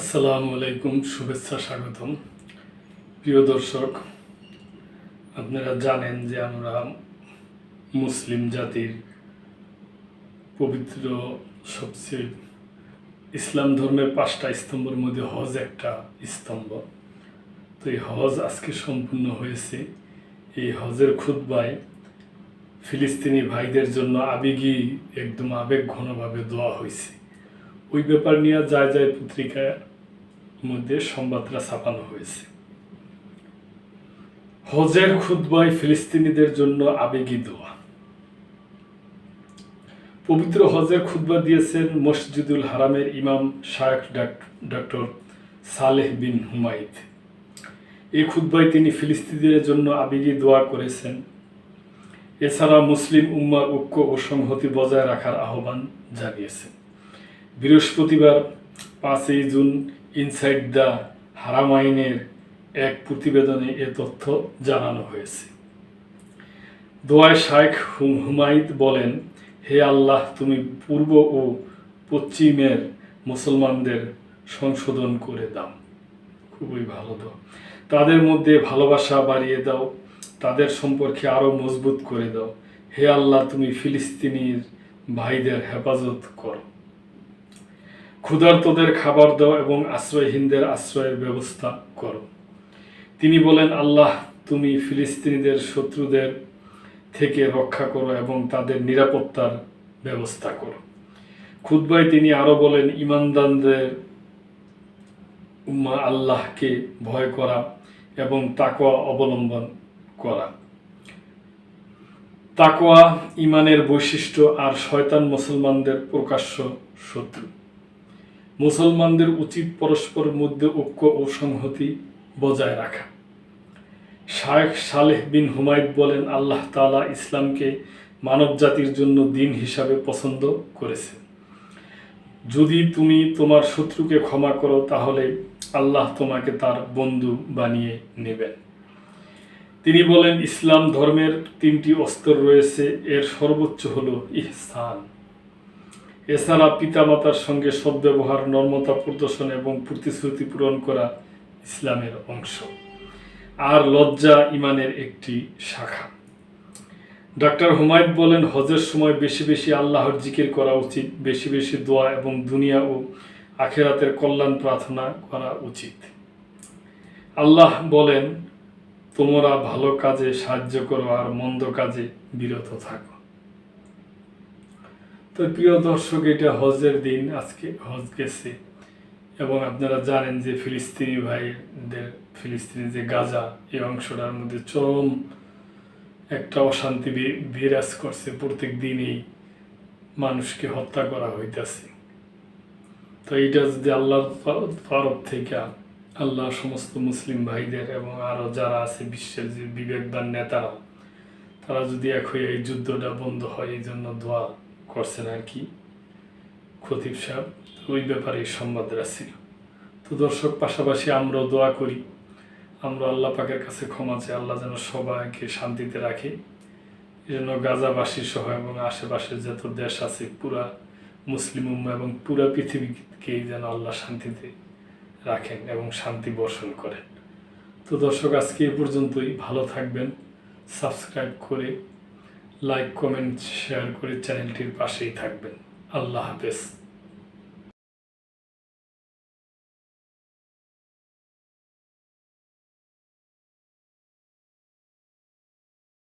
আসসালামু আলাইকুম, শুভেচ্ছা স্বাগতম। প্রিয় দর্শক, আপনারা জানেন যে আমরা মুসলিম জাতির পবিত্র, সবচেয়ে ইসলাম ধর্মের পাঁচটা স্তম্ভের মধ্যে হজ একটা স্তম্ভ। তো এই হজ আজকে সম্পূর্ণ হয়েছে। এই হজের খুদ্বায় ফিলিস্তিনি ভাইদের জন্য আবেগী, একদম আবেগ ঘনভাবে দেওয়া হয়েছে। ওই ব্যাপার নিয়ে যায় যায় পত্রিকার মধ্যে সংবাদটা ছাপানো হয়েছে। হজের খুদ্বায় ফিলিস্তিনিদের জন্য আবেগী দোয়া। পবিত্র হজের খুদ্া দিয়েছেন মসজিদুল হারামের ইমাম শায়েখ ডক্টর সালেহ বিন হুমায়দ। এই খুদ্বায় তিনি ফিলিস্তিনিদের জন্য আবেগী দোয়া করেছেন। এছাড়া মুসলিম উম্মার ঐক্য ও সংহতি বজায় রাখার আহ্বান জানিয়েছেন। বৃহস্পতিবার পাঁচই জুন ইনসাইড দ্য হারামাইনের এক প্রতিবেদনে এ তথ্য জানানো হয়েছে। দোয়ায় হুম হুমায়ুদ বলেন, হে আল্লাহ, তুমি পূর্ব ও পশ্চিমের মুসলমানদের সংশোধন করে দাও। খুবই ভালো দাও তাদের মধ্যে ভালোবাসা বাড়িয়ে দাও, তাদের সম্পর্কে আরও মজবুত করে দাও। হে আল্লাহ, তুমি ফিলিস্তিনির ভাইদের হেফাজত করো। ক্ষুধার্তদের খাবার দাও এবং আশ্রয়হীনদের আশ্রয়ের ব্যবস্থা করো। তিনি বলেন, আল্লাহ, তুমি ফিলিস্তিনিদের শত্রুদের থেকে রক্ষা করো এবং তাদের নিরাপত্তার ব্যবস্থা করো। খুদ্বায় তিনি আরও বলেন ইমানদানদের উম্মা আল্লাহকে ভয় করা এবং তাকোয়া অবলম্বন করা। তাকোয়া ইমানের বৈশিষ্ট্য আর শয়তান মুসলমানদের প্রকাশ্য শত্রু। মুসলমানদের উচিত পরস্পর মধ্যে ঐক্য ও সংহতি বজায় রাখা। শায়েখ সালেহ বিন হুমায়দ বলেন, আল্লাহ তালা ইসলামকে মানব জাতির জন্য দিন হিসাবে পছন্দ করেছে যদি তুমি তোমার শত্রুকে ক্ষমা করো, তাহলে আল্লাহ তোমাকে তার বন্ধু বানিয়ে নেবেন। তিনি বলেন, ইসলাম ধর্মের তিনটি অস্তর রয়েছে, এর সর্বোচ্চ হলো ইহসান। এছাড়া পিতামাতার সঙ্গে সদ্ব্যবহার নর্মতা প্রদর্শন এবং প্রতিশ্রুতি পূরণ করা ইসলামের অংশ। আর লজ্জা ইমানের একটি শাখা। ডাক্তার হুমায়ুদ বলেন, হজের সময় বেশি বেশি আল্লাহর জিকির করা উচিত, বেশি বেশি দোয়া এবং দুনিয়া ও আখেরাতের কল্যাণ প্রার্থনা করা উচিত। আল্লাহ বলেন, তোমরা ভালো কাজে সাহায্য করো আর মন্দ কাজে বিরত থাকো। তো প্রিয় দর্শক, এটা হজের দিন আজকে, হজ গেছে। এবং আপনারা জানেন যে ফিলিস্তিনি ভাইদের, ফিলিস্তিনি যে গাজা, এই অংশটার মধ্যে চরম একটা অশান্তি বিরাজ করছে। প্রত্যেক দিনই মানুষকে হত্যা করা হইতেছে। তো এইটা যদি আল্লাহর তর- তরফ থেকে আল্লাহ সমস্ত মুসলিম ভাইদের এবং আরও যারা আছে বিশ্বের যে বিবেকবান নেতারা তারা যদি এক হয়ে এই যুদ্ধটা বন্ধ হয়, এই জন্য দোয়া করছেন আর কি? খতিব সাহেব ওই ব্যাপারে এই সংবাদরা ছিল তো দর্শক, পাশাপাশি আমরাও দোয়া করি। আমরা আল্লাহ পাকের কাছে ক্ষমা চাই, আল্লাহ যেন সবাইকে শান্তিতে রাখে। এই জন্য গাজাবাসী সহ এবং আশেপাশের যত দেশ আছে, পুরা মুসলিম এবং পুরা পৃথিবীকেই যেন আল্লাহ শান্তিতে রাখেন এবং শান্তি বর্ষণ করেন। তো দর্শক, আজকে এ পর্যন্তই। ভালো থাকবেন, সাবস্ক্রাইব করে লাইক কমেন্ট শেয়ার করে চ্যানেলটির পাশেই থাকবেন। আল্লাহ হাফেজ।